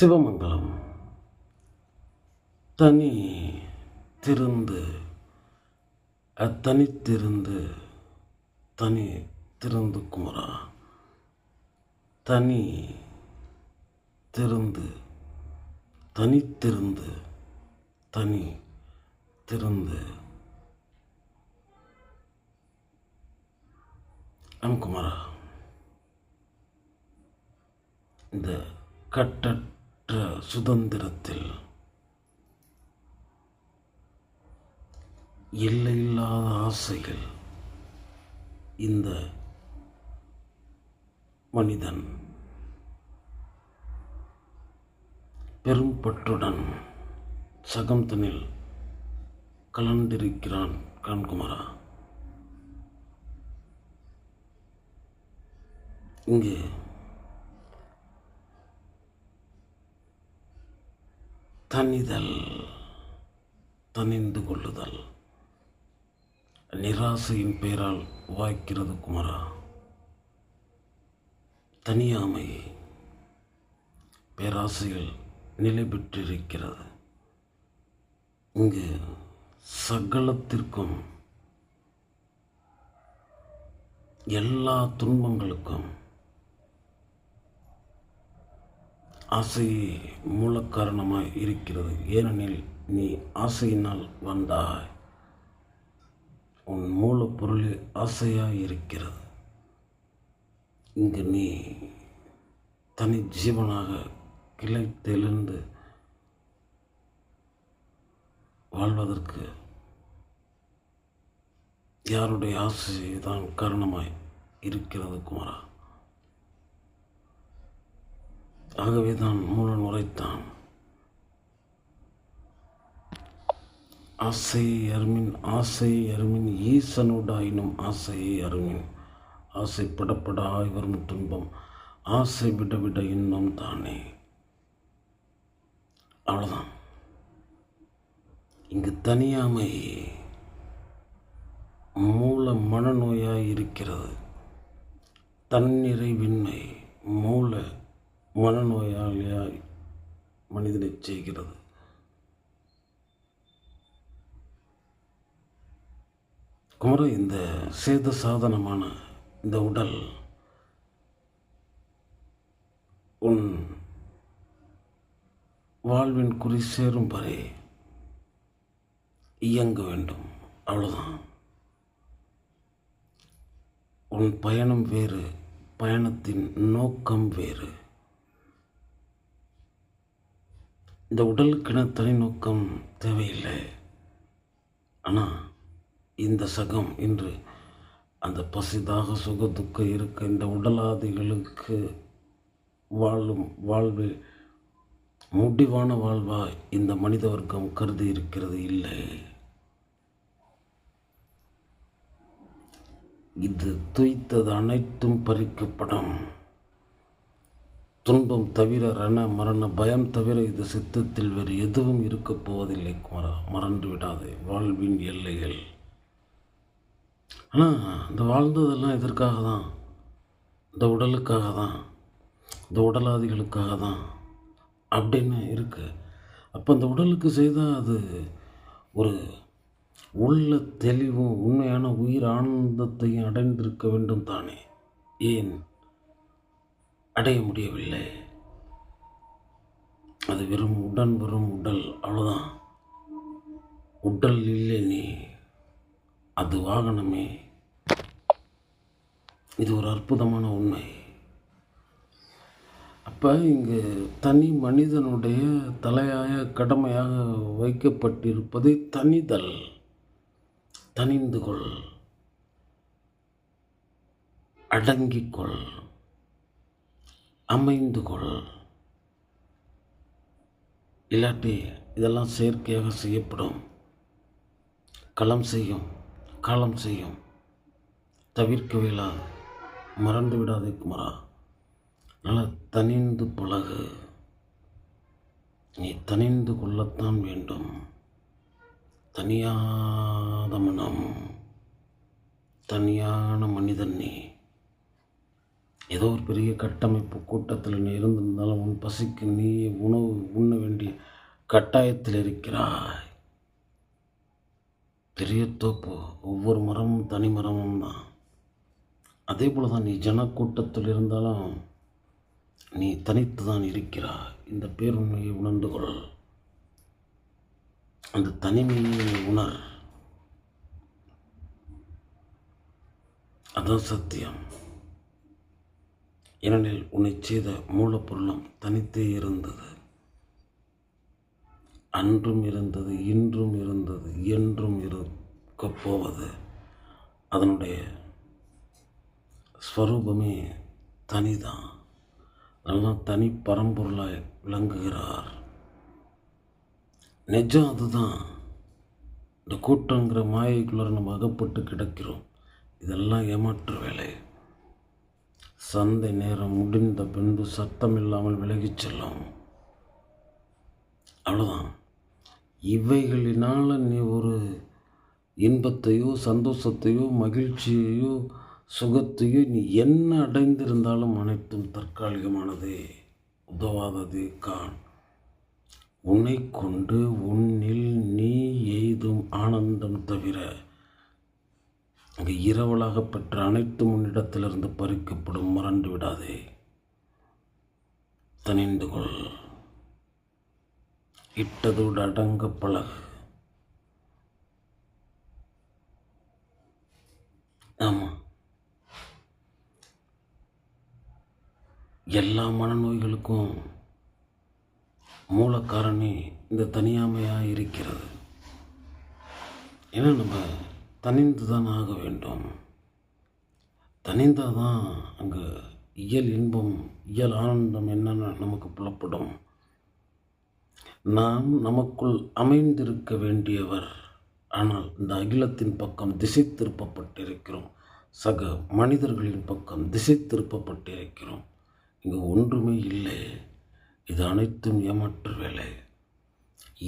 சிவமங்கலம். தனி திருந்து அத்தனித்திருந்து தனி திருந்து குமரா. தனி திருந்து தனித்திருந்து தனி திருந்து. எம் குமாரா. இந்த மற்ற சுதந்திரத்தில். எல்லையில்லாத ஆசைகள் இந்த மனிதன் பெரும் பற்றுடன் சகம்தனில் கலந்திருக்கிறான் கான்குமாரா. இங்கு தனிதல் தனிந்து கொள்ளுதல். நிராசையின் பெயரால் வாய்க்கிறது குமரா. தனியாமை பேராசையில் நிலை பெற்றிருக்கிறது. இங்கு சகலத்திற்கும் எல்லா துன்பங்களுக்கும் ஆசை மூல காரணமாய் இருக்கிறது. ஏனெனில் நீ ஆசையினால் வந்தாய். உன் மூலப்பொருளே ஆசையாக இருக்கிறது. இங்கு நீ தனி ஜீவனாக கிளைத்தெழுந்து வாழ்வதற்கு யாருடைய ஆசை தான் காரணமாய் இருக்கிறது குமாரா? ஆகவே தான் மூலன் உரைத்தான். ஆசை அருமின் ஆசை அருமின் ஈசனுடாயினும் ஆசையை அருமின். ஆசைப்படப்பட ஆய்வரும் துன்பம் ஆசை விட விட இன்னும் தானே. அவ்வளோதான் இங்கு தனியாமை மூல மனநோயாக இருக்கிறது. தன்னிறைவின்மை மூல மனநோயாளியாய் மனிதனை செய்கிறது குமர இந்த சேத சாதனமான இந்த உடல் உன் வாழ்வின் குறி சேரும் வரை இயங்க வேண்டும். அவ்வளோதான் உன் பயணம் வேறு பயணத்தின் நோக்கம் வேறு. இந்த உடலுக்கென தனி நோக்கம் தேவையில்லை. ஆனால் இந்த சகம் இன்று அந்த பசிதாக சுக துக்கம் இருக்க இந்த உடலாதிகளுக்கு வாழும் வாழ்வு முடிவான வாழ்வாய் இந்த மனித வர்க்கம் கருதி இருக்கிறது இல்லை. இது துய்த்தது அனைத்தும் பறிக்கப்படும். துன்பம் தவிர ரண மரண பயம் தவிர இது சித்தத்தில் வேறு எதுவும் இருக்கப் போவதில்லை குமரா. மறந்து விடாதே. வாழ்வின் எல்லைகள். ஆனால் இந்த வாழ்ந்ததெல்லாம் இதற்காக தான்? இந்த உடலுக்காக தான்? இந்த உடலாதிகளுக்காக தான்? அப்படின்னு இருக்கு. அப்போ அந்த உடலுக்கு செய்தால் அது ஒரு உள்ள தெளிவும் உண்மையான உயிர் ஆனந்தத்தையும் அடைந்திருக்க வேண்டும் தானே? ஏன்? அடைய முடியவில்லை. அது வெறும் உடன் வெறும் உடல் அவ்வளோதான் உடல் இல்லை நீ. அது வாகனமே. இது ஒரு அற்புதமான உண்மை. அப்போ இங்கு தனி மனிதனுடைய தலையாய கடமையாக வைக்கப்பட்டிருப்பது தனிதல் தனிந்து கொள் அடங்கிக்கொள். அமைந்து கொள் இல்லாட்டி இதெல்லாம் செயற்கையாக செய்யப்படும். களம் செய்யும் காலம் செய்யும். தவிர்க்கவில்லா மறந்து விடாதே குமரா. நல்லா தனிந்து பழகு. நீ தனிந்து கொள்ளத்தான் வேண்டும். தனியாத மனம் தனியான மனிதன் நீ. ஏதோ ஒரு பெரிய கட்டமைப்பு கூட்டத்தில் நீ இருந்திருந்தாலும் உன் பசிக்கு நீ உணவு உண்ண வேண்டிய கட்டாயத்தில் இருக்கிறாய். பெரிய தோப்பு ஒவ்வொரு மரமும் தனி மரமும் தான். அதே போல தான் நீ ஜனக்கூட்டத்தில் இருந்தாலும் நீ தனித்து தான் இருக்கிறாய். இந்த பேருண்மையை உணர்ந்து கொள். அந்த தனிமையை உணர். அதான் சத்தியம். ஏனெனில் உன்னை செய்த மூலப்பொருளும் தனித்தே இருந்தது. அன்றும் இருந்தது இன்றும் இருந்தது என்றும் இருக்கப் போவது. அதனுடைய ஸ்வரூபமே தனிதான். அதனால் தனி பரம்பொருளாய் விளங்குகிறார். நிஜம் அதுதான். இந்த கூட்டங்கிற மாயைக்குள்ள நம்ம அகப்பட்டு கிடக்கிறோம். இதெல்லாம் ஏமாற்று வேலை. சந்தை நேரம் முடிந்த பின்பு சத்தம் இல்லாமல் விலகிச் செல்லும். அவ்வளோதான் இவைகளினால் நீ ஒரு இன்பத்தையோ சந்தோஷத்தையோ மகிழ்ச்சியையோ சுகத்தையோ நீ என்ன அடைந்திருந்தாலும் அனைத்தும் தற்காலிகமானதே. உதவாதது கான் உன்னை கொண்டு உன்னில் நீ எய்தும் ஆனந்தம் தவிர அங்கு இரவலாக பெற்ற அனைத்து முன்னிடத்திலிருந்து பறிக்கப்படும் மறந்து விடாதே. தனிந்து கொள். இட்டதோடு அடங்க பழகு. ஆமாம் எல்லா மனநோய்களுக்கும் மூலக்காரணி இந்த தனியாமையாக இருக்கிறது. ஏன்னா நம்ம தனிந்து தான் ஆக வேண்டும். தனிந்தால் தான் அங்கு இயல் இன்பம் இயல் ஆனந்தம் என்னென்ன நமக்கு புலப்படும். நாம் நமக்குள் அமைந்திருக்க வேண்டியவர். ஆனால் இந்த அகிலத்தின் பக்கம் திசை திருப்பப்பட்டிருக்கிறோம் சக மனிதர்களின் பக்கம் திசை திருப்பப்பட்டிருக்கிறோம் இங்கு ஒன்றுமே இல்லை. இது அனைத்தும் ஏமாற்று வேலை.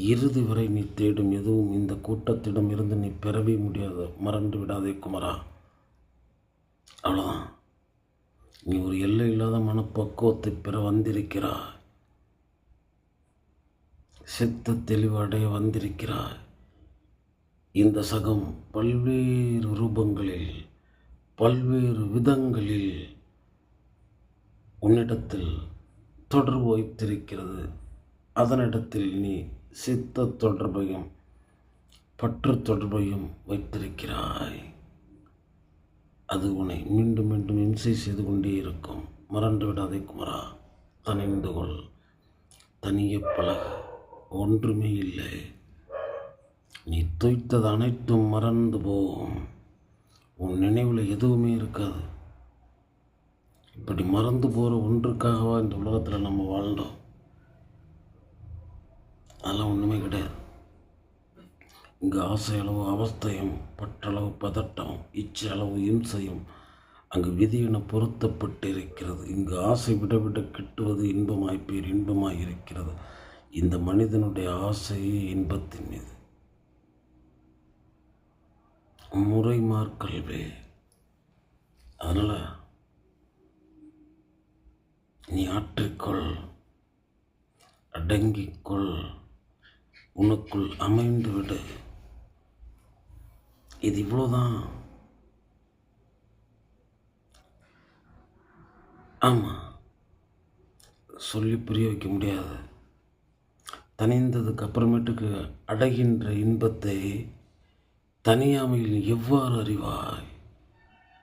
இறுதி வரை நீ தேடும் எதுவும் இந்த கூட்டத்திடம் இருந்து நீ பெறவே முடியாது. மறந்து விடாதே குமரா. அவ்வளோதான் நீ ஒரு எல்லை இல்லாத மனப்பக்குவத்தை பெற வந்திருக்கிறாய். சித்த தெளிவடைய வந்திருக்கிறாய். இந்த சகம் பல்வேறு ரூபங்களில் பல்வேறு விதங்களில் உன்னிடத்தில் தொடர்பு வைத்திருக்கிறது. அதனிடத்தில் நீ சித்த தொடர்பையும் பற்று தொடர்பையும் வைத்திருக்கிறாய். அது உன்னை மீண்டும் மீண்டும் இம்சை செய்து கொண்டே இருக்கும். மறந்து விடாதே குமரா. தனிந்து கொள். தனியே பழக. ஒன்றுமே இல்லை. நீ துய்த்தது அனைத்தும் மறந்து போகும். உன் நினைவில் எதுவுமே இருக்காது. இப்படி மறந்து போகிற ஒன்றுக்காகவா இந்த உலகத்தில் நம்ம வாழ்ந்தோம்? அதெல்லாம் ஒன்றுமே கிடையாது. இங்கு ஆசை அளவு அவஸ்தையும் பற்றளவு பதட்டம் இச்சை அளவு இம்சையும் அங்கு விதியென பொருத்தப்பட்டு இருக்கிறது இங்கு ஆசை விட விட கிட்டுவது இன்பமாய் பேர் இன்பமாய் இருக்கிறது. இந்த மனிதனுடைய ஆசையே இன்பத்தின் மீது. முறைமார் கல்வி. அதனால் நீ ஆற்றிக்கொள் அடங்கிக்கொள். உனக்குள் அமைந்து விடு இது இவ்வளோதான் ஆமாம் சொல்லி புரிய வைக்க முடியாது. தனிந்ததுக்கு அப்புறமேட்டுக்கு அடைகின்ற இன்பத்தை தனியாமையில் எவ்வாறு அறிவாய்?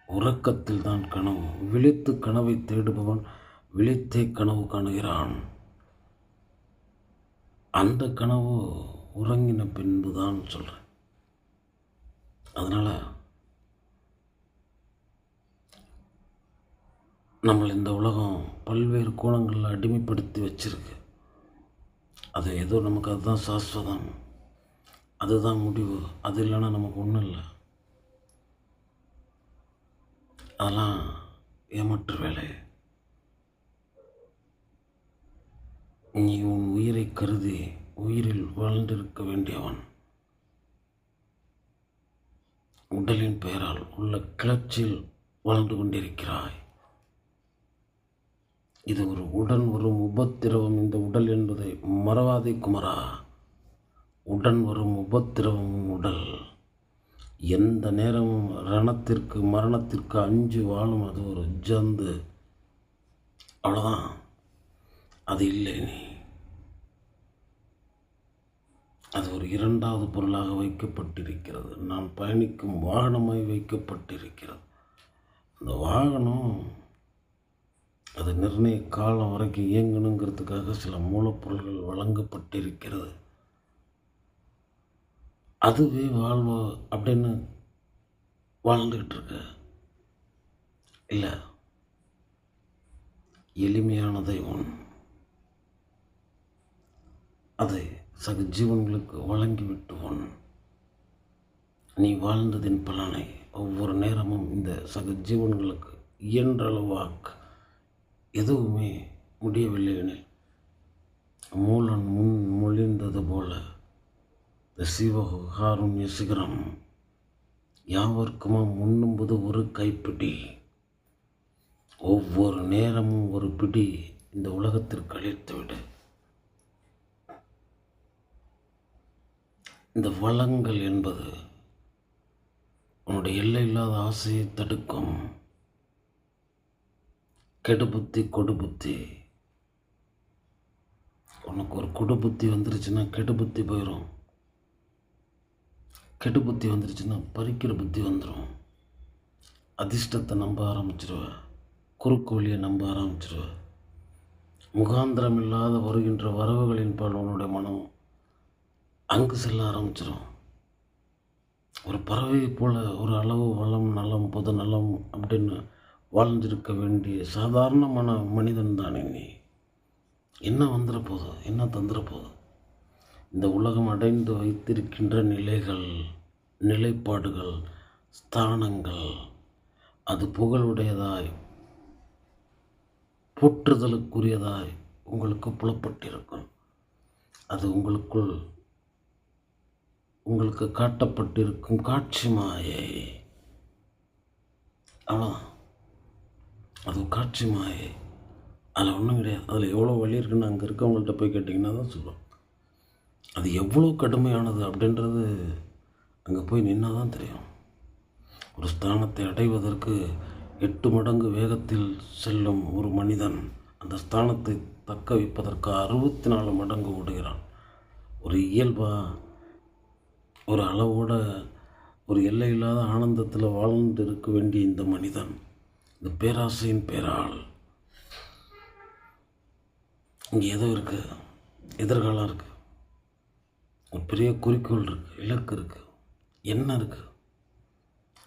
உறக்கத்தில் தான் கனவு. விழித்து கனவை தேடுபவன் விழித்தே கனவு காணுகிறான். அந்த கனவு உறங்கின பின்பு தான் சொல்கிறேன் அதனால் நம்மளை இந்த உலகம் பல்வேறு கோணங்களில் அடிமைப்படுத்தி வச்சிருக்கு. அது ஏதோ நமக்கு அதுதான் சாஸ்வதம். அதுதான் முடிவு. அது இல்லைன்னா நமக்கு ஒன்றும் இல்லை. அதெல்லாம் ஏமாற்று வேலை. நீ உன் உயிரை கருதி உயிரில் வாழ்ந்திருக்க வேண்டியவன். உடலின் பெயரால் உள்ள கிளர்ச்சியில் வாழ்ந்து கொண்டிருக்கிறாய். இது ஒரு உடன் வரும் உபத்திரவம். இந்த உடல் என்பதை மறவாதே குமரா. உடன் வரும் உபத்திரவம் உடல். எந்த நேரமும் ரணத்திற்கு மரணத்திற்கு அஞ்சு வாழும் அது ஒரு ஜந்து. அவ்வளோதான் அது இல்லை நீ. அது ஒரு இரண்டாவது பொருளாக வைக்கப்பட்டிருக்கிறது. நான் பயணிக்கும் வாகனமாய் வைக்கப்பட்டிருக்கிறது. அந்த வாகனம் அது நிர்ணய காலம் வரைக்கும் இயங்கணுங்கிறதுக்காக சில மூலப்பொருள்கள் வழங்கப்பட்டிருக்கிறது. அதுவே வாழ்வு அப்படின்னு வாழ்ந்துக்கிட்டு இருக்க இல்லை எளிமையானதை ஒன் அதை சக ஜீவன்களுக்கு வழங்கிவிட்டு நீ வாழ்ந்ததின் பலனை ஒவ்வொரு நேரமும் இந்த சக ஜீவன்களுக்கு எதுவுமே முடியவில்லை எனில் மூலன் முன் மொழிந்தது போல இந்த சிவகாருண்ய சிகரம் யாவர்க்குமா முன்னும்போது ஒரு கைப்பிடி. ஒவ்வொரு நேரமும் ஒரு பிடி இந்த உலகத்திற்கு அழித்துவிடு இந்த வளங்கள் என்பது உன்னுடைய எல்லை இல்லாத ஆசையை தடுக்கும். கெடுபுத்தி கொடுபுத்தி உனக்கு ஒரு கொடுபுத்தி வந்துருச்சுன்னா கெடுபுத்தி போயிடும் கெடுபுத்தி வந்துருச்சுன்னா பறிக்கிற புத்தி வந்துடும் அதிர்ஷ்டத்தை நம்ப ஆரம்பிச்சிருவ. குறுக்கு வழியை நம்ப ஆரம்பிச்சிருவ. முகாந்திரம் இல்லாத வருகின்ற வரவுகளின் பால் உன்னுடைய மனம் அங்கு செல்ல ஆரம்பிச்சிடும் ஒரு பறவை போல் ஒரு அளவு வளம் நலம் பொது நலம் அப்படின்னு வாழ்ந்திருக்க வேண்டிய சாதாரணமான மனிதன் தானே நீ. என்ன வந்துட போதும் என்ன தந்துட இந்த உலகம் அடைந்து வைத்திருக்கின்ற நிலைகள் நிலைப்பாடுகள் ஸ்தானங்கள் அது புகழுடையதாய் போற்றுதலுக்குரியதாய் உங்களுக்கு புலப்பட்டிருக்கும். அது உங்களுக்குள் உங்களுக்கு காட்டப்பட்டிருக்கும் காட்சி மாயை. அவ்வளோ அது காட்சி மாயை. அதில் ஒன்றும் கிடையாது. அதில் எவ்வளோ வழி இருக்குன்னு அங்கே இருக்கவங்கள்ட்ட போய் கேட்டிங்கன்னா தான் சொல்லுவோம் அது எவ்வளோ கடுமையானது அப்படின்றது அங்கே போய் நின்னால் தான் தெரியும். ஒரு ஸ்தானத்தை அடைவதற்கு எட்டு மடங்கு வேகத்தில் செல்லும் ஒரு மனிதன் அந்த ஸ்தானத்தை தக்க வைப்பதற்கு அறுபத்தி நாலு மடங்கு ஓடுகிறான். ஒரு இயல்பாக ஒரு அளவோட ஒரு எல்லை இல்லாத ஆனந்தத்தில் வாழ்ந்து இருக்க வேண்டிய இந்த மனிதன் இந்த பேராசையின் பேரால் இங்கே ஏதோ இருக்குது எதிர்காலம் இருக்குது ஒரு பெரிய குறிக்கோள் இருக்குது இலக்கு இருக்குது என்ன இருக்குது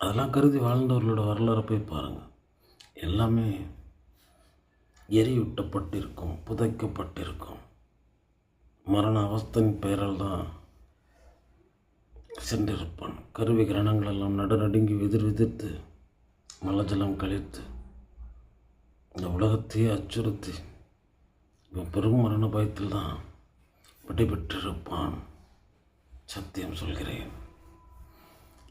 அதெல்லாம் கருதி வாழ்ந்தவர்களோட வரலாறை போய் பாருங்கள் எல்லாமே எரியூட்டப்பட்டிருக்கும் புதைக்கப்பட்டிருக்கும். மரண அவஸ்தின் பெயரால் தான் சென்றிருப்பான் கருவி கிரணங்கள் எல்லாம் நடுநடுங்கி விதிர் விதிர்த்து மலஜலம் கழித்து இந்த உலகத்தையே அச்சுறுத்தி இவன் பெரும் மரண பயத்தில் தான் விடைபெற்றிருப்பான். சத்தியம் சொல்கிறேன்.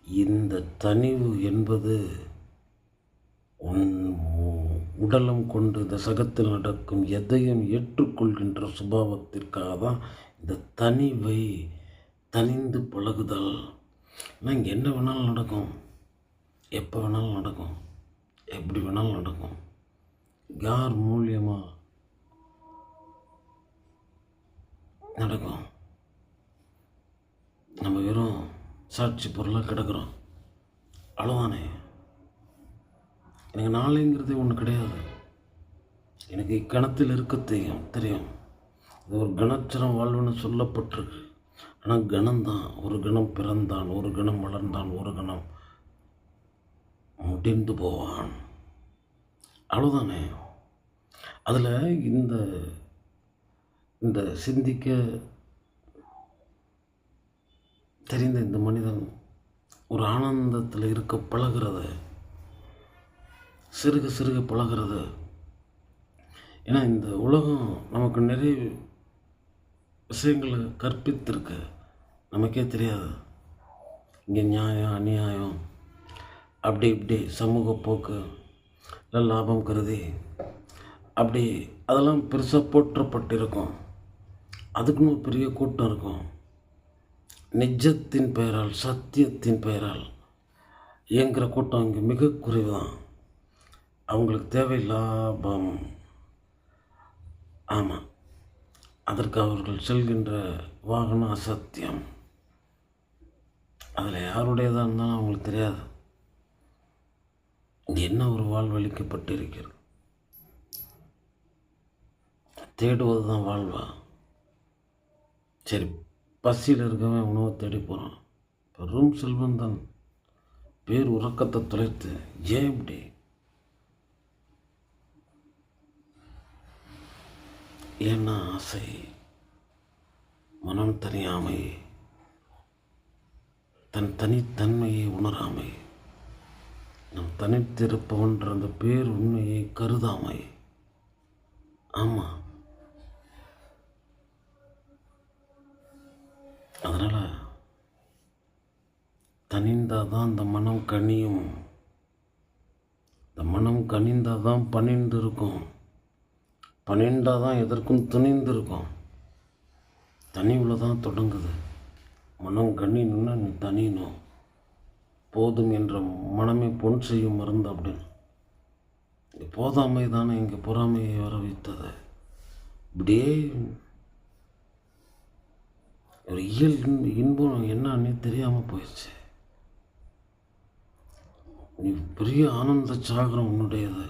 இந்த தனிவு என்பது உன் உடலம் கொண்டு இந்த சகத்தில் நடக்கும் எதையும் ஏற்றுக்கொள்கின்ற சுபாவத்திற்காக தான் இந்த தனிவை தனிந்து பழகுதல். ஆனால் இங்கே என்ன வேணாலும் நடக்கும். எப்போ வேணாலும் நடக்கும். எப்படி வேணாலும் நடக்கும். யார் மூலியமாக நடக்கும். நம்ம வெறும் சாட்சி பொருளாக கிடக்கிறோம். அவ்வளோதானே எனக்கு நாளைங்கிறதே ஒன்று கிடையாது. எனக்கு இக்கணத்தில் இருக்க தெரியும் தெரியும். இது ஒரு கணச்சரம் வாழ்வுன்னு சொல்லப்பட்டிருக்கு. ஆனால் கணம்தான். ஒரு கணம் பிறந்தான் ஒரு கணம் வளர்ந்தான் ஒரு கணம் முடிந்து போவான். அவ்வளோதானே அதில் இந்த இந்த சிந்திக்க தெரிந்த இந்த மனிதன் ஒரு ஆனந்தத்தில் இருக்க பழகிறது சிறுக சிறுக பழகிறது ஏன்னா இந்த உலகம் நமக்கு நிறைய விஷயங்களை கற்பித்திருக்கு. நமக்கே தெரியாது. இங்கே நியாயம் அநியாயம் அப்படி இப்படி சமூக போக்கு இல்லை லாபம் கருதி அப்படி அதெல்லாம் பெருசாக போற்றப்பட்டிருக்கும். அதுக்குன்னு ஒரு பெரிய கூட்டம் இருக்கும். நிஜத்தின் பெயரால் சத்தியத்தின் பெயரால் இயங்குகிற கூட்டம் இங்கே மிக குறைவு தான் அவங்களுக்கு தேவை லாபம் ஆமாம் அதற்கு அவர்கள் செல்கின்ற வாகனம் அசத்தியம். அதில் யாருடையதாக இருந்தாலும் அவங்களுக்கு தெரியாது. என்ன ஒரு வாழ்வழிக்கப்பட்டு இருக்கிறது தேடுவது தான் வாழ்வா? சரி பசியில் இருக்கவன் உணவை தேடி போகிறான் பெரும் செல்வன் தான் பேர் உறக்கத்தை தொலைத்து ஏன் இப்படி ஏன்னா ஆசை? மனம் தனியாமை தன் தனித்தன்மையை உணராமை. நம் தனித்திருப்பவன்ற அந்த பேர் உண்மையை கருதாமை. ஆமாம் அதனால் தனிந்தால் தான் அந்த மனம் கனியும். இந்த மனம் கனிந்தால் தான் பணிந்து இருக்கும் பன்னெண்டாக தான் எதற்கும் துணிந்திருக்கும். தனி தனிவில் தான் தொடங்குது. மனம் கண்ணினுன்னா நீ தனியணும் போதும் என்ற மனமே பொன் செய்யும் மருந்து அப்படின்னு இங்கே போதாமை தானே இங்கே பொறாமையை வர வைத்தது. இப்படியே ஒரு இயல் இன்ப- இன்பம் என்னன்னே தெரியாமல் போயிடுச்சு. நீ பெரிய ஆனந்த சாகரம் உன்னுடையது.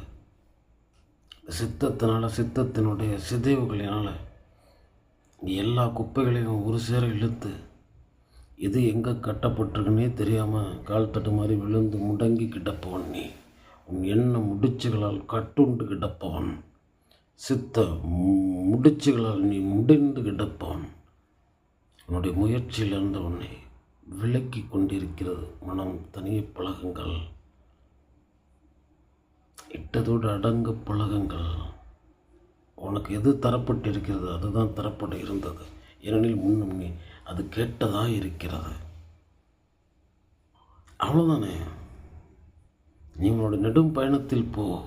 சித்தத்தினால் சித்தத்தினுடைய சிதைவுகளினால் எல்லா குப்பைகளையும் ஒரு சேர இழுத்து இது எங்கே கட்டப்பட்டிருக்குன்னே தெரியாமல் கால் தட்டு மாதிரி விழுந்து முடங்கி கிடப்பவன் நீ. உன் எண்ண முடிச்சுகளால் கட்டுண்டு கிடப்பவன். சித்த மு- முடிச்சுகளால் நீ முடிந்து கிடப்பவன். உன்னுடைய முயற்சியிலிருந்து உன்னை விலக்கி கொண்டிருக்கிறது மனம் தனியே பழகுங்கள். இட்டதோடு அடங்க பழகுங்கள் உனக்கு எது தரப்பட்டிருக்கிறது? அதுதான் தரப்பட இருந்தது. ஏனெனில் முன்னும் நீ அது கேட்டதாக இருக்கிறது அவ்வளோதானே நீ உன்னோட நெடும் பயணத்தில் போ.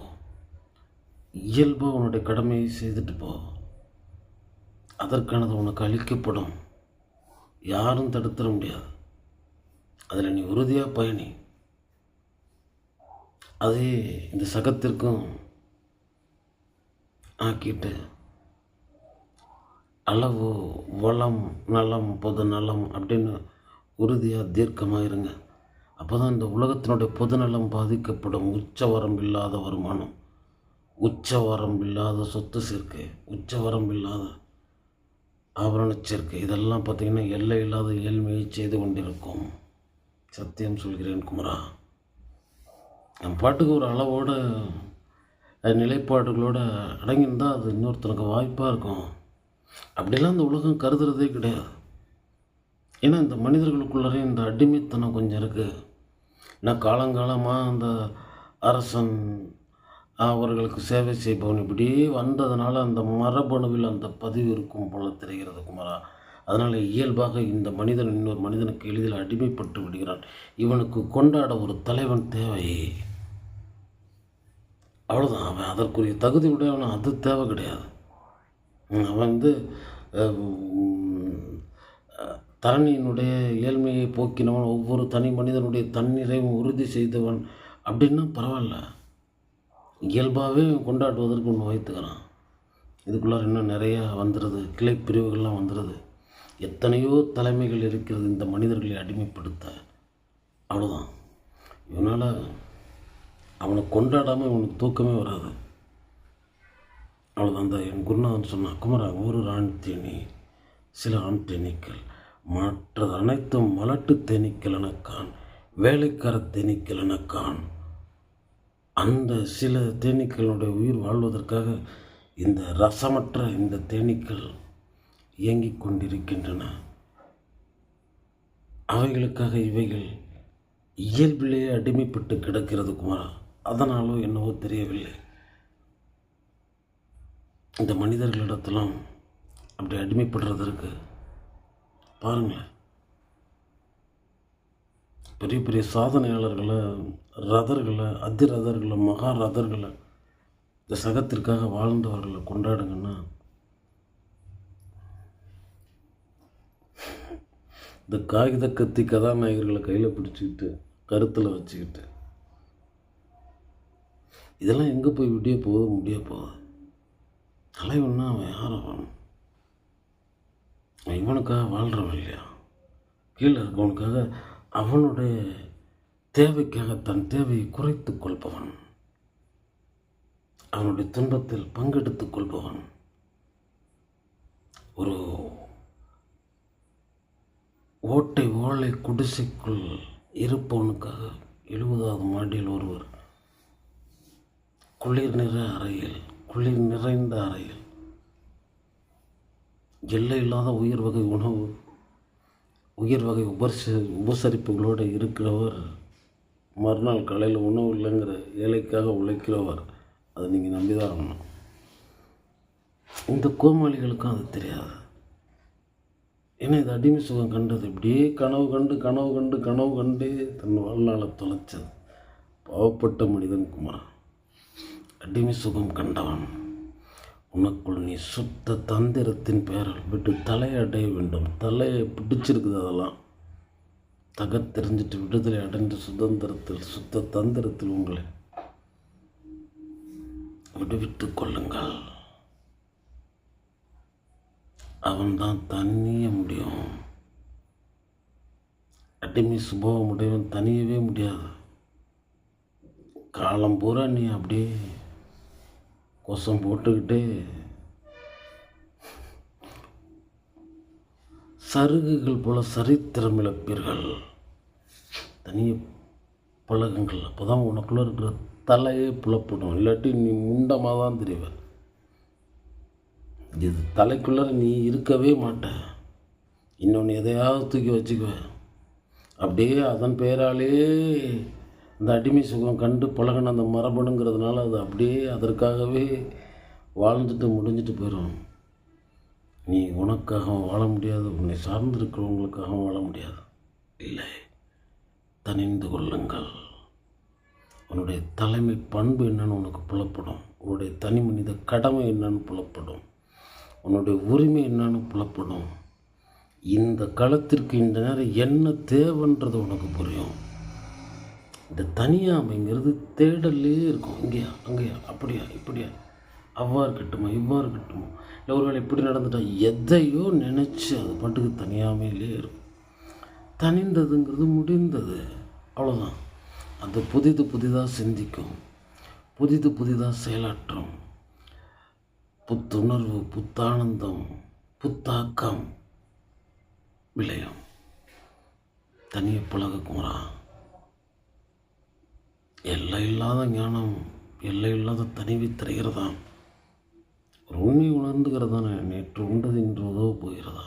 இயல்பாக உன்னுடைய கடமையை செய்துட்டு போ. அதற்கானது உனக்கு அளிக்கப்படும். யாரும் தடுத்துட முடியாது. அதில் நீ உறுதியாக பயணி. அதே இந்த சகத்திற்கும் ஆக்கிட்டு அளவு வளம் நலம் பொது நலம் அப்படின்னு உறுதியாக தீர்க்கமாக இருங்க அப்போ தான் இந்த உலகத்தினுடைய பொதுநலம் பாதிக்கப்படும். உச்ச வரம்பில்லாத வருமானம் உச்ச வரம்பில்லாத சொத்து சேர்க்கை உச்ச வரம்பில்லாத ஆபரண சேர்க்கை இதெல்லாம் பார்த்திங்கன்னா எல்லை இல்லாத ஏழ்மையை செய்து கொண்டிருக்கும். சத்தியம் சொல்கிறேன் குமரா. நம் பாட்டுக்கு ஒரு அளவோட நிலைப்பாடுகளோடு அடங்கியிருந்தால் அது இன்னொருத்தனுக்கு வாய்ப்பாக இருக்கும். அப்படிலாம் அந்த உலகம் கருதுறதே கிடையாது. ஏன்னா இந்த மனிதர்களுக்குள்ளரே இந்த அடிமைத்தனம் கொஞ்சம் இருக்குது ஏன்னா காலங்காலமாக அந்த அரசன் அவர்களுக்கு சேவை செய்பவன் இப்படியே வந்ததுனால அந்த மரபணுவில் அந்த பதிவு இருக்கும் போல தெரிகிறது குமாரா. அதனால் இயல்பாக இந்த மனிதன் இன்னொரு மனிதனுக்கு எளிதில் அடிமைப்பட்டு விடுகிறான். இவனுக்கு கொண்டாட ஒரு தலைவன் தேவை. அவ்வளோதான் அவன் அதற்குரிய தகுதி உடையவன் அது தேவை கிடையாது. அவன் வந்து தரணியினுடைய ஏழ்மையை போக்கினவன் ஒவ்வொரு தனி மனிதனுடைய தன்னிறைவும் உறுதி செய்தவன் அப்படின்னா பரவாயில்ல. இயல்பாகவே கொண்டாடுவதற்கு ஒன்று வைத்துக்கிறான். இதுக்குள்ளார இன்னும் நிறையா வந்துடுது கிளை பிரிவுகள்லாம் வந்துடுது எத்தனையோ தலைமைகள் இருக்கிறது இந்த மனிதர்களை அடிமைப்படுத்த. அவ்வளோதான் இவனால் அவனை கொண்டாடாமல் இவனுக்கு தூக்கமே வராது. அவ்வளோதான் அந்த என் குருநாதன் சொன்னான் குமரா ஒரு ஆண் தேனி சில ஆண் தேனீக்கள் மற்றது அனைத்தும் மலட்டு தேனீக்கள் எனக்கான் வேலைக்கார தேனீக்கள் எனக்கான் அந்த சில தேனீக்களுடைய உயிர் வாழ்வதற்காக இந்த ரசமற்ற இந்த தேனீக்கள் இயங்கிக் கொண்டிருக்கின்றன. அவைகளுக்காக இவைகள் இயல்பிலேயே அடிமைப்பட்டு கிடக்கிறது குமாரா. அதனாலோ என்னவோ தெரியவில்லை. இந்த மனிதர்களிடத்திலும் அப்படி அடிமைப்படுறதற்கு பாருங்களேன். பெரிய பெரிய சாதனையாளர்களை ரதர்களை அதிரதர்களை மகா ரதர்களை இந்த சகத்திற்காக வாழ்ந்தவர்களை கொண்டாடுங்கன்னா இந்த காகித கத்தி கதாநாயகர்களை கையில் பிடிச்சிக்கிட்டு கருத்தில் வச்சுக்கிட்டு இதெல்லாம் எங்கே போய் விடிய போகுது முடிய போகுது தலைவன்னா அவன் யார் அவன் இவனுக்காக வாழ்கிறவன் இல்லையா? கீழே இருக்கவனுக்காக அவனுடைய தேவைக்காக தன் தேவையை குறைத்து கொள்பவன். அவனுடைய துன்பத்தில் பங்கெடுத்துக் கொள்பவன். ஒரு ஓட்டை ஓலை குடிசைக்குள் இருப்பவனுக்காக எழுபதாவது மாடியில் ஒருவர் குளிர் நிற அறையில் குளிர் நிறைந்த அறையில். எல்லை இல்லாத உயிர் வகை உணவு உயிர் வகை உபச உபசரிப்புகளோடு இருக்கிறவர் மறுநாள் காலையில் உணவு இல்லைங்கிற ஏழைக்காக உழைக்கிறவர். அதை நீங்கள் நம்பி தான் ஆகணும். இந்த கோமாளிகளுக்கும் அது தெரியாது. ஏன்னா இது அடிமை சுகம் கண்டது. இப்படியே கனவு கண்டு கனவு கண்டு கனவு கண்டே தன் வாழ்நாளை தொலைச்சது. பாவப்பட்ட மனிதன் குமாரன். அடிமை சுகம் கண்டவன். உனக்குள் நீ சுத்த தந்திரத்தின் பெயரால் விட்டு தலையை அடைய வேண்டும். தலையை பிடிச்சிருக்குது அதெல்லாம். தகத்தெறிஞ்சிட்டு விடுதலை அடைந்த சுதந்திரத்தில் சுத்த தந்திரத்தில் உங்களை விடுவித்துக் கொள்ளுங்கள். அவன்தான் தனிய முடியும். அடிமை சுபாவம் உடையவன் தனியவே முடியாது. காலம் பூரா நீ அப்படியே கொசம் போட்டுக்கிட்டே சருகுகள் போல சரித்திரம் இழப்பீர்கள். தனிய பழகுங்கள் அப்போ தான் உனக்குள்ளே இருக்கிற தலையே புலப்படும். இல்லாட்டி நீ முண்டமாக தான் தெரிவ இது தலைக்குள்ளே நீ இருக்கவே மாட்ட. இன்னொன்று எதையாவது தூக்கி வச்சுக்குவ அப்படியே அதன் பெயராலே இந்த அடிமை சுகம் கண்டு பழகின அந்த மரபணுங்கிறதுனால அது அப்படியே அதற்காகவே வாழ்ந்துட்டு முடிஞ்சிட்டு போயிடும் நீ உனக்காகவும் வாழ முடியாது உன்னை சார்ந்திருக்கிறவங்களுக்காகவும் வாழ முடியாது. இல்லை தனிந்து கொள்ளுங்கள். உன்னுடைய தலைமை பண்பு என்னன்னு உனக்கு புலப்படும். உன்னுடைய தனி மனித கடமை என்னன்னு புலப்படும். உன்னுடைய உரிமை என்னன்னு புலப்படும். இந்த களத்திற்கு இந்த நேரம் என்ன தேவைன்றது உனக்கு புரியும். இந்த தனியாமைங்கிறது தேடல்லே இருக்கும். இங்கேயா அங்கேயா அப்படியா இப்படியா? அவ்வாறு கட்டுமா இவ்வாறு கட்டுமோ இல்லை ஒருவேளை இப்படி நடந்துட்டா எதையோ நினச்சி அது பாட்டுக்கு தனியாமையிலே இருக்கும். தனிந்ததுங்கிறது முடிந்தது. அவ்வளோதான் அது புதிது புதிதாக சிந்திக்கும். புதிது புதிதாக செயலாற்றும். புத்துணர்வு புத்தானந்தம் புத்தாக்கம் விளையும். தனியை பழக குமரா எல்லை இல்லாத ஞானம் எல்லை இல்லாத தனிவை தருகிறதா ரூமி உணர்ந்துகிறதானே நேற்று உண்டது இன்று உதவ போகிறதா?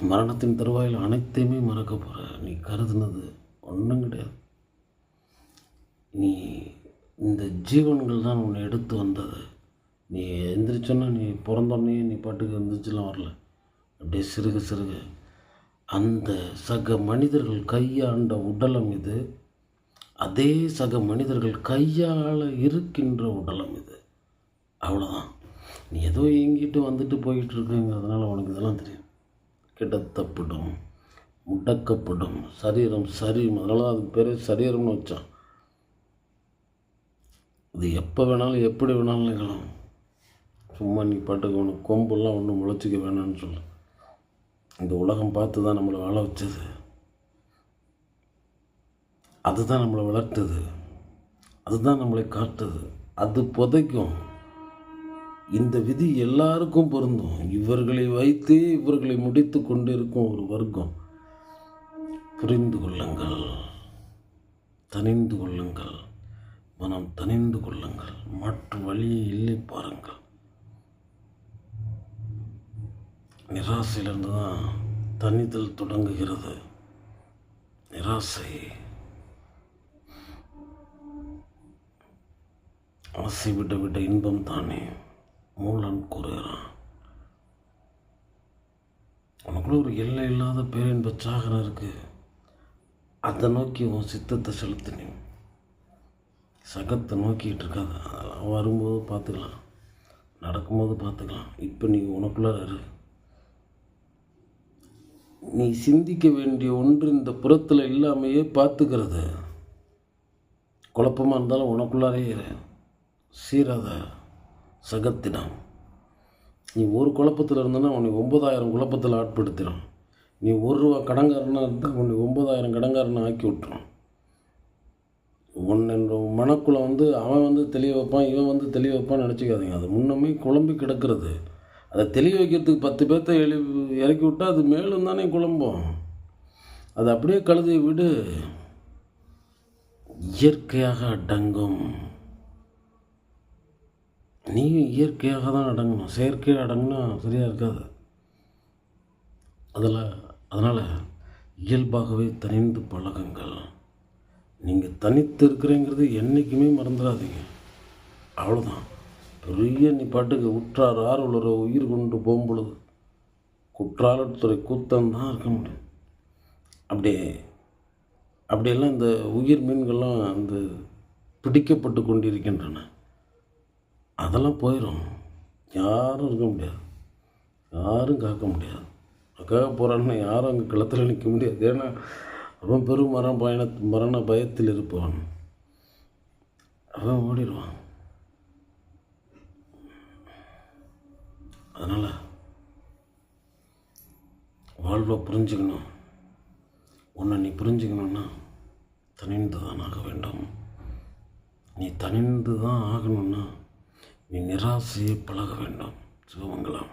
மரணத்தின் தருவாயில் அனைத்தையுமே மறக்க போகிற நீ கருதுனது ஒன்றும் கிடையாது. நீ இந்த ஜீவன்கள் தான் உன்னை எடுத்து வந்தது. நீ எந்திரிச்சோன்னா நீ பிறந்தோடனே நீ பாட்டுக்கு எந்திரிச்சுலாம் வரல. அப்படியே சிறுக சிறுக. அந்த சக மனிதர்கள் கையாண்ட உடலம் இது. அதே சக மனிதர்கள் கையால் இருக்கின்ற உடலம் இது. அவ்வளோதான் நீ ஏதோ எங்கிட்டு வந்துட்டு போயிட்டு இருக்குங்கிறதுனால உனக்கு இதெல்லாம் தெரியும். கிடத்தப்படும் முடக்கப்படும் சரீரம் சரீரம் அதனால தான் அதுக்கு பேரே சரீரம்னு வச்சான். இது எப்போ வேணாலும் எப்படி வேணாலும் நிகழும். சும்மா நீ பாட்டுக்கு உனக்கு கொம்பெல்லாம் ஒன்றும் முளைச்சிக்க வேணாம்னு சொல்லு. இந்த உலகம் பார்த்து தான் நம்மளை வாழ வச்சது. அதுதான் நம்மளை வளர்த்தது. அதுதான் நம்மளை காட்டுது அது புதைக்கும். இந்த விதி எல்லாருக்கும் பொருந்தும். இவர்களை வைத்து இவர்களை முடித்து கொண்டிருக்கும் ஒரு வர்க்கம். புரிந்து கொள்ளுங்கள். தனிந்து கொள்ளுங்கள். மனம் தனிந்து கொள்ளுங்கள். மற்ற வழியை இல்லை பாருங்கள். நிராசையிலிருந்து தான் தனிதல் தொடங்குகிறது. நிராசை ஆசை விட்டு விட்ட இன்பம் தானே? மூலன் கூறுகிறான். உனக்குள்ள ஒரு எல்லை இல்லாத பேரின்ப சாகரம் இருக்குது அதை நோக்கி உன் சித்தத்தை செலுத்தினேன் சகத்தை நோக்கிட்டு இருக்காத. அதெல்லாம் வரும்போது பார்த்துக்கலாம். நடக்கும்போது பார்த்துக்கலாம். இப்போ நீ உனக்குள்ளார இரு. நீ சிந்திக்க வேண்டிய ஒன்று இந்த புறத்தில் இல்லாமையே பார்த்துக்கிறது. குழப்பமாக இருந்தாலும் உனக்குள்ளாரே இரு. சீராத சகத்தினம். நீ ஒரு குழப்பத்தில் இருந்தனா உன்னை ஒன்பதாயிரம் குழப்பத்தில் ஆட்படுத்திடும் நீ ஒரு ரூபா கடங்காரனாக இருந்தால் உன்னை ஒன்பதாயிரம் கடங்காரனை ஆக்கி விட்டுரும் உன்னென்ற மனக்குள்ள வந்து அவன் வந்து தெளிய வைப்பான் இவன் வந்து தெளிய வைப்பான்னு நினச்சிக்காதீங்க. அது முன்னமே குழம்பி கிடக்கிறது. அதை தெளிய வைக்கிறதுக்கு பத்து பேர்த்த எழு இறக்கி விட்டால் அது மேலும் தானே குழம்பும். அது அப்படியே கழுதி விடு. இயற்கையாக அடங்கும். நீ இயற்கையாக தான் அடங்கணும். செயற்கையாக அடங்கினா சரியாக இருக்காது. அதில் அதனால் இயல்பாகவே தனிந்து பழகுங்கள். நீங்கள் தனித்து இருக்கிறேங்கிறது என்றைக்குமே மறந்துடாதீங்க. அவ்வளோதான் பெரிய நீ பாட்டுக்கு உற்றார் ஆறு உலர உயிர் கொண்டு போகும்பொழுது குற்றாலத்துறை கூத்தம் தான் இருக்க முடியும். அப்படியே அப்படியெல்லாம் இந்த உயிர் மீன்கள்லாம் அந்த பிடிக்கப்பட்டு கொண்டிருக்கின்றன. அதெல்லாம் போயிடும் யாரும் இருக்க முடியாது. யாரும் காக்க முடியாது. அக்காக போகிறான்னு யாரும் அங்கே களத்தில் நிற்க முடியாது. ஏன்னா அவன் பெரும் மரண பயண மரண பயத்தில் இருப்பான் அவன் ஓடிடுவான். அதனால் வாழ்வை புரிஞ்சுக்கணும். உன்னை நீ புரிஞ்சுக்கணுன்னா தனிந்து தான் ஆக வேண்டும். நீ தனிந்து தான் ஆகணும்னா நீ நிராசையை பழக வேண்டும் சிவமங்கலம்.